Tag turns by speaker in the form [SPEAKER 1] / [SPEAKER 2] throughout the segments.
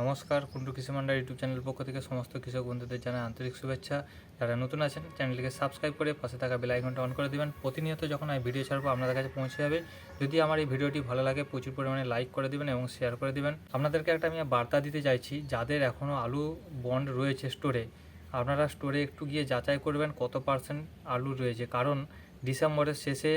[SPEAKER 1] নমস্কার কুন্ডু কৃষি Mandar YouTube channel পক্ষ থেকে সমস্ত কৃষক বন্ধুদের জানাই আন্তরিক শুভেচ্ছা। যারা নতুন আছেন, চ্যানেলটিকে সাবস্ক্রাইব করে পাশে থাকা বেল আইকনটা অন করে দিবেন। প্রতিনিয়ত যখন আমি ভিডিও ছাড়বো, আপনাদের কাছে পৌঁছে যাবে। যদি আমার এই ভিডিওটি ভালো লাগে, প্রচুর পরিমাণে লাইক করে দিবেন এবং শেয়ার করে দিবেন। আপনাদেরকে একটা আমি বার্তা দিতে চাইছি, যাদের এখনও আলু বন্ড রয়েছে স্টোরে আপনারা স্টোরে একটু গিয়ে যাচাই করবেন কত পার্সেন্ট আলু রয়েছে। কারণ, ডিসেম্বরের শেষে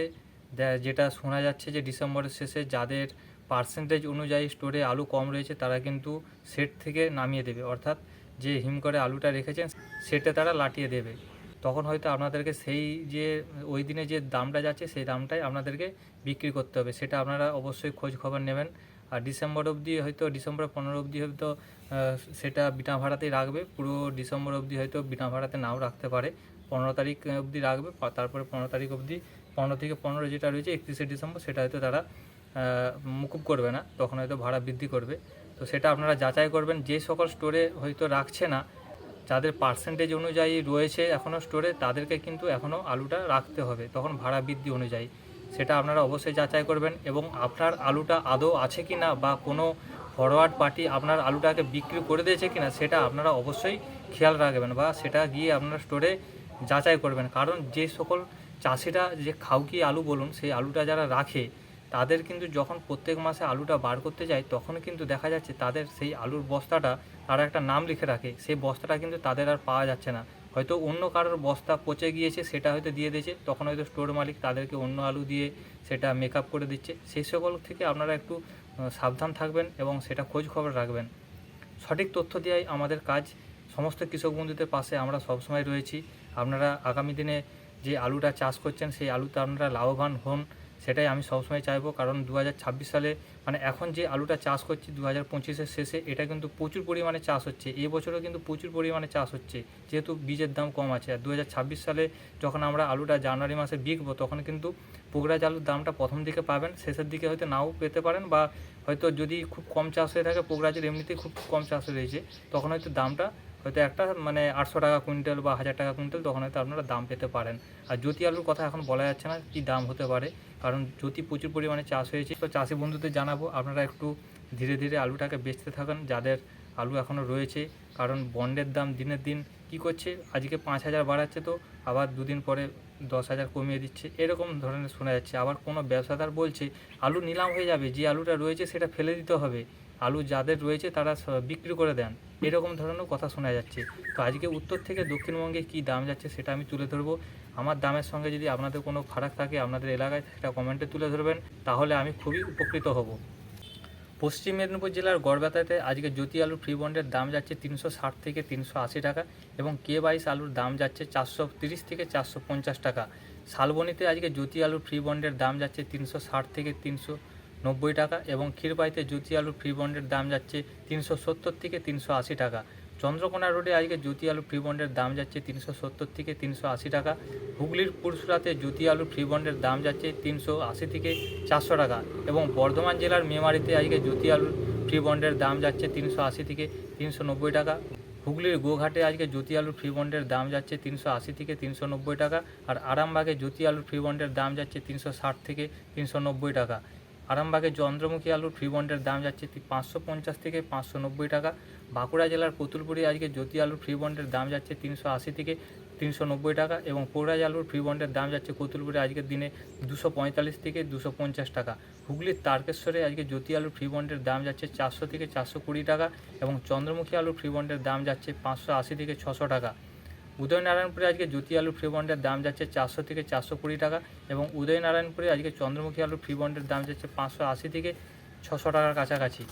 [SPEAKER 1] যেটা শোনা যাচ্ছে যে ডিসেম্বরের শেষে যাদের পার্সেন্টেজ অনুযায়ী স্টোরে আলু কম রয়েছে, তারা কিন্তু সেট থেকে নামিয়ে দেবে। অর্থাৎ যে হিম করে আলুটা রেখেছেন, সেটে তারা লাটিয়ে দেবে। তখন হয়তো আপনাদেরকে সেই যে, ওই দিনে যে দামটা যাচ্ছে, সেই দামটাই আপনাদেরকে বিক্রি করতে হবে। সেটা আপনারা অবশ্যই খোঁজ খবর নেবেন। আর ডিসেম্বর অবধি হয়তো, ডিসেম্বর পনেরো অবধি হয়তো সেটা বিনা ভাড়াতেই রাখবে। পুরো ডিসেম্বর অবধি হয়তো বিনা ভাড়াতে নাও রাখতে পারে। পনেরো তারিখ অবধি রাখবে, তারপরে পনেরো তারিখ অবধি, পনেরো থেকে পনেরো যেটা রয়েছে, একত্রিশে ডিসেম্বর, সেটা হয়তো তারা মুকুব করবে না, তখন হয়তো ভাড়া বৃদ্ধি করবে। তো সেটা আপনারা যাচাই করবেন, যে সকল স্টোরে হয়তো রাখছে না, যাদের পার্সেন্টেজ অনুযায়ী রয়েছে এখনও স্টোরে, তাদেরকে কিন্তু এখনও আলুটা রাখতে হবে, তখন ভাড়া বৃদ্ধি অনুযায়ী। সেটা আপনারা অবশ্যই যাচাই করবেন এবং আপনার আলুটা আদৌ আছে কি না বা কোনো ফরওয়ার্ড পার্টি আপনার আলুটাকে বিক্রি করে দিয়েছে কি না সেটা আপনারা অবশ্যই খেয়াল রাখবেন বা সেটা গিয়ে আপনার স্টোরে যাচাই করবেন। কারণ যে সকল চাষিরা যে খাউকি আলু বলুন, সেই আলুটা যারা রাখে তাদের কিন্তু যখন প্রত্যেক মাসে আলুটা বার করতে যায় তখন কিন্তু দেখা যাচ্ছে তাদের সেই আলুর বস্তাটা তারা একটা নাম লিখে রাখে। সেই বস্তাটা কিন্তু তাদের আর পাওয়া যাচ্ছে না। হয়তো অন্য কারোর বস্তা পচে গিয়েছে, সেটা হয়তো দিয়ে দিয়েছে, তখন হয়তো স্টোর মালিক তাদেরকে অন্য আলু দিয়ে সেটা মেকআপ করে দিচ্ছে। সেই সকল থেকে আপনারা একটু সাবধান থাকবেন এবং সেটা খোঁজ খবর রাখবেন। সঠিক তথ্য দেওয়াই আমাদের কাজ। সমস্ত কৃষক বন্ধুদের পাশে আমরা সবসময় রয়েছি। আপনারা আগামী দিনে যে আলুটা চাষ করছেন, সেই আলুতে আপনারা লাভবান হন। সেটাই আমি সবসময় চাইব। কারণ দু হাজার ছাব্বিশ সালে মানে এখন যে আলুটা চাষ করছি দু হাজার পঁচিশের শেষে, এটা কিন্তু প্রচুর পরিমাণে চাষ হচ্ছে। এই বছরও কিন্তু প্রচুর পরিমাণে চাষ হচ্ছে, যেহেতু বীজের দাম কম আছে। আর দু হাজার ছাব্বিশ সালে যখন আমরা আলুটা জানুয়ারি মাসে বিকবো, তখন কিন্তু পুগরাজ আলুর দামটা প্রথম দিকে পাবেন, শেষের দিকে হয়তো নাও পেতে পারেন বা হয়তো যদি খুব কম চাষ হয়ে থাকে, পুগরাজের এমনিতেই খুব কম চাষ রয়েছে, তখন হয়তো দামটা হয়তো একটা মানে আটশো টাকা কুইন্টাল বা হাজার টাকা কুইন্টাল, তখন হয়তো আপনারা দাম পেতে পারেন। আর জ্যোতি আলুর কথা এখন বলা যাচ্ছে না কী দাম হতে পারে, কারণ জ্যোতি প্রচুর পরিমাণে চাষ হয়েছে। তো চাষি বন্ধুদের জানাব, আপনারা একটু ধীরে ধীরে আলুটাকে বেচতে থাকেন, যাদের আলু এখনও রয়েছে। কারণ বন্ডের দাম দিনের দিন কি করছে, আজকে পাঁচ হাজার বাড়াচ্ছে তো, আবার দুদিন পরে দশ হাজার কমিয়ে দিচ্ছে, এরকম ধরনের শোনা যাচ্ছে। আবার কোনো ব্যবসাদার বলছে, আলু নিলাম হয়ে যাবে, যে আলুটা রয়েছে সেটা ফেলে দিতে হবে। আলু যাদের রয়েছে তারা বিক্রি করে দেন। এরকম ধরনের কথা শোনা যাচ্ছে। তো আজকে উত্তর থেকে দক্ষিণবঙ্গে কী দাম যাচ্ছে সেটা আমি তুলে ধরবো। আমার দামের সঙ্গে যদি আপনাদের কোনো ফারাক থাকে, আপনাদের এলাকায় সেটা কমেন্টে তুলে ধরবেন। তাহলে আমি খুবই উপকৃত হব। পশ্চিম মেদিনীপুর জেলার গড়বেতাতে আজকে জ্যোতি আলুর ফ্রি বন্ডের দাম যাচ্ছে তিনশো ষাট থেকে তিনশো আশি টাকা এবং কে বাইশ আলুর দাম যাচ্ছে চারশো তিরিশ থেকে চারশো পঞ্চাশ টাকা। শালবনিতে আজকে জ্যোতি আলুর ফ্রি বন্ডের দাম যাচ্ছে তিনশো ষাট থেকে তিনশো নব্বই টাকা এবং ক্ষীরবাইতে জ্যোতি আলুর ফ্রি বন্ডের দাম যাচ্ছে তিনশো সত্তর থেকে তিনশো আশি টাকা। চন্দ্রকোনা রোডে আজকে জ্যোতি আলু ফ্রি বন্ডের দাম যাচ্ছে তিনশো সত্তর থেকে তিনশো আশি টাকা। হুগলির পুরসুরাতে জ্যোতি আলু ফ্রি বন্ডের দাম যাচ্ছে তিনশো আশি থেকে চারশো টাকা এবং বর্ধমান জেলার মেমারিতে আজকে জ্যোতি আলুর ফ্রি বন্ডের দাম যাচ্ছে তিনশো আশি থেকে তিনশো নব্বই টাকা। হুগলির গোঘাটে আজকে জ্যোতি আলুর ফ্রি বন্ডের দাম যাচ্ছে তিনশো আশি থেকে তিনশো নব্বই টাকা আর আরামবাগে জ্যোতি আলুর ফ্রি বন্ডের দাম যাচ্ছে তিনশো ষাট থেকে তিনশো নব্বই টাকা। আরামবাগে চন্দ্রমুখী আলুর ফ্রি বন্ডের দাম যাচ্ছে পাঁচশো পঞ্চাশ থেকে পাঁচশো নব্বই টাকা। বাঁকুড়া জেলার পুতুলপুরি আজকে জ্যোতি আলুর ফ্রি বন্ডের দাম যাচ্ছে তিনশো আশি থেকে তিনশো নব্বই টাকা এবং পোড়াজ আলুর ফ্রি বন্ডের দাম যাচ্ছে কতুলপুরে আজকের দিনে দুশো পঁয়তাল্লিশ থেকে দুশো পঞ্চাশ টাকা। হুগলির তারকেশ্বরে আজকে জ্যোতি আলুর ফ্রি বন্ডের দাম যাচ্ছে চারশো থেকে চারশো কুড়ি টাকা এবং চন্দ্রমুখী আলুর ফ্রি বন্ডের দাম যাচ্ছে পাঁচশো আশি থেকে ছশো টাকা। উদয়নারায়ণপুরে আজকে জ্যোতি আলু ফ্রি বন্ডের দাম যাচ্ছে চারশো থেকে চারশো কুড়ি টাকা এবং উদয়নারায়ণপুরে আজকে চন্দ্রমুখী আলু ফ্রি বন্ডের দাম যাচ্ছে পাঁচশো আশি থেকে ছশো টাকার কাছাকাছি।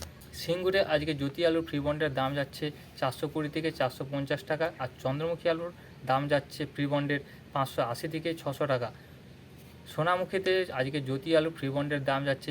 [SPEAKER 1] সিঙ্গুরে আজকে জ্যোতি আলুর ফ্রি বন্ডের দাম যাচ্ছে চারশো কুড়ি থেকে চারশো পঞ্চাশ টাকা আর চন্দ্রমুখী আলুর দাম যাচ্ছে ফ্রি বন্ডের পাঁচশো আশি থেকে ছশো টাকা। সোনামুখীতে আজকে জ্যোতি আলু ফ্রি বন্ডের দাম যাচ্ছে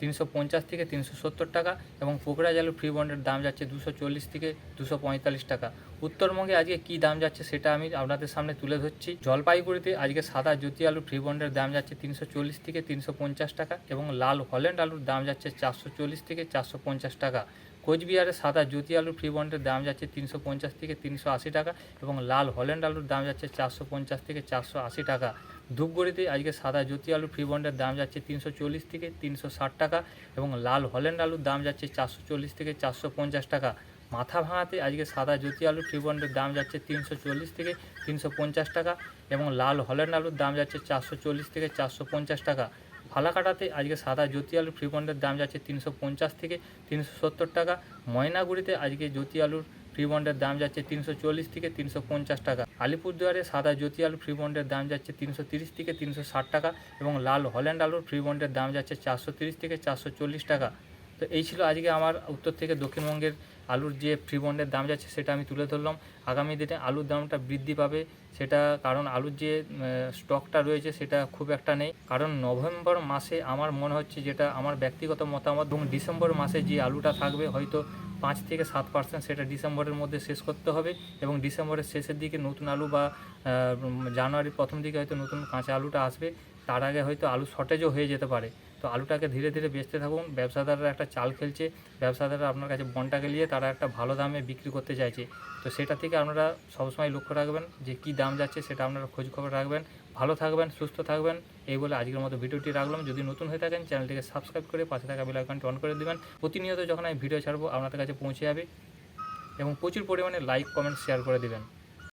[SPEAKER 1] তিনশো পঞ্চাশ থেকে তিনশো সত্তর টাকা এবং পোকরাজ আলু ফ্রি বন্ডের দাম যাচ্ছে দুশো চল্লিশ থেকে দুশো পঁয়তাল্লিশ টাকা। উত্তরবঙ্গে আজকে কী দাম যাচ্ছে সেটা আমি আপনাদের সামনে তুলে ধরছি। জলপাইগুড়িতে আজকে সাদা জ্যোতি আলু ফ্রি বন্ডের দাম যাচ্ছে তিনশো চল্লিশ থেকে তিনশো পঞ্চাশ টাকা এবং লাল হল্যান্ড আলুর দাম যাচ্ছে চারশো চল্লিশ থেকে চারশো পঞ্চাশ টাকা। কোচবিহারে সাদা জ্যোতি আলুর ফ্রি বন্ডের দাম যাচ্ছে তিনশো পঞ্চাশ থেকে তিনশো আশি টাকা এবং লাল হল্যান্ড আলুর দাম যাচ্ছে চারশো পঞ্চাশ থেকে চারশো আশি টাকা। ধূপগুড়িতে আজকে সাদা জ্যোতি আলু ফ্রি বন্ডের দাম যাচ্ছে তিনশো চল্লিশ থেকে তিনশো ষাট টাকা এবং লাল হল্যান্ড আলুর দাম যাচ্ছে চারশো চল্লিশ থেকে চারশো পঞ্চাশ টাকা। মাথা ভাঙাতে আজকে সাদা জ্যোতি আলু ফ্রি বন্ডের দাম যাচ্ছে তিনশো চল্লিশ থেকে তিনশো পঞ্চাশ টাকা এবং লাল হল্যান্ড আলুর দাম যাচ্ছে চারশো চল্লিশ থেকে চারশো পঞ্চাশ টাকা। ফালাকাটাতে আজকে সাদা জ্যোতি আলুর ফ্রিবন্ডের দাম যাচ্ছে তিনশো পঞ্চাশ থেকে তিনশো সত্তর টাকা। ময়নাগুড়িতে আজকে জ্যোতি আলুর ফ্রি বন্ডের দাম যাচ্ছে তিনশো চল্লিশ থেকে তিনশো পঞ্চাশ টাকা। আলিপুরদুয়ারে সাদা জ্যোতি আলু ফ্রিবন্ডের দাম যাচ্ছে তিনশো তিরিশ থেকে তিনশো ষাট টাকা এবং লাল হল্যান্ড আলুর ফ্রি বন্ডের দাম যাচ্ছে চারশো তিরিশ থেকে চারশো চল্লিশ টাকা। তো এই ছিল আজকে আমার উত্তর থেকে দক্ষিণবঙ্গের আলুর যে ফ্রি বন্ডের দাম যাচ্ছে সেটা আমি তুলে ধরলাম। আগামী দিনে আলুর দামটা বৃদ্ধি পাবে, সেটা কারণ আলুর যে স্টকটা রয়েছে সেটা খুব একটা নেই। কারণ নভেম্বর মাসে আমার মনে হচ্ছে যেটা আমার ব্যক্তিগত মতামত এবং ডিসেম্বর মাসে যে আলুটা থাকবে হয়তো পাঁচ থেকে সাত পার্সেন্ট সেটা ডিসেম্বরের মধ্যে শেষ করতে হবে এবং ডিসেম্বরের শেষের দিকে নতুন আলু বা জানুয়ারির প্রথম দিকে হয়তো নতুন কাঁচা আলুটা আসবে। তার আগে হয়তো আলু শর্টেজও হয়ে যেতে পারে। তো আলুটাকে ধীরে ধীরে বেচতে থাকুন। ব্যবসাদাররা একটা চাল খেলছে। ব্যবসাদাররা আপনার কাছে বনটাকে নিয়ে তারা একটা ভালো দামে বিক্রি করতে চাইছে। তো সেটা থেকে আপনারা সবসময় লক্ষ্য রাখবেন যে কী দাম যাচ্ছে সেটা আপনারা খোঁজ খবর রাখবেন। ভালো থাকবেন, সুস্থ থাকবেন, এই বলে আজকের মতো ভিডিওটি রাখলাম। যদি নতুন হয়ে থাকেন, চ্যানেলটিকে সাবস্ক্রাইব করে পাশে থাকা বেল আইকনটি অন করে দেবেন। প্রতিনিয়ত যখন আমি ভিডিও ছাড়বো, আপনাদের কাছে পৌঁছে যাবে এবং প্রচুর পরিমাণে লাইক কমেন্ট শেয়ার করে দেবেন।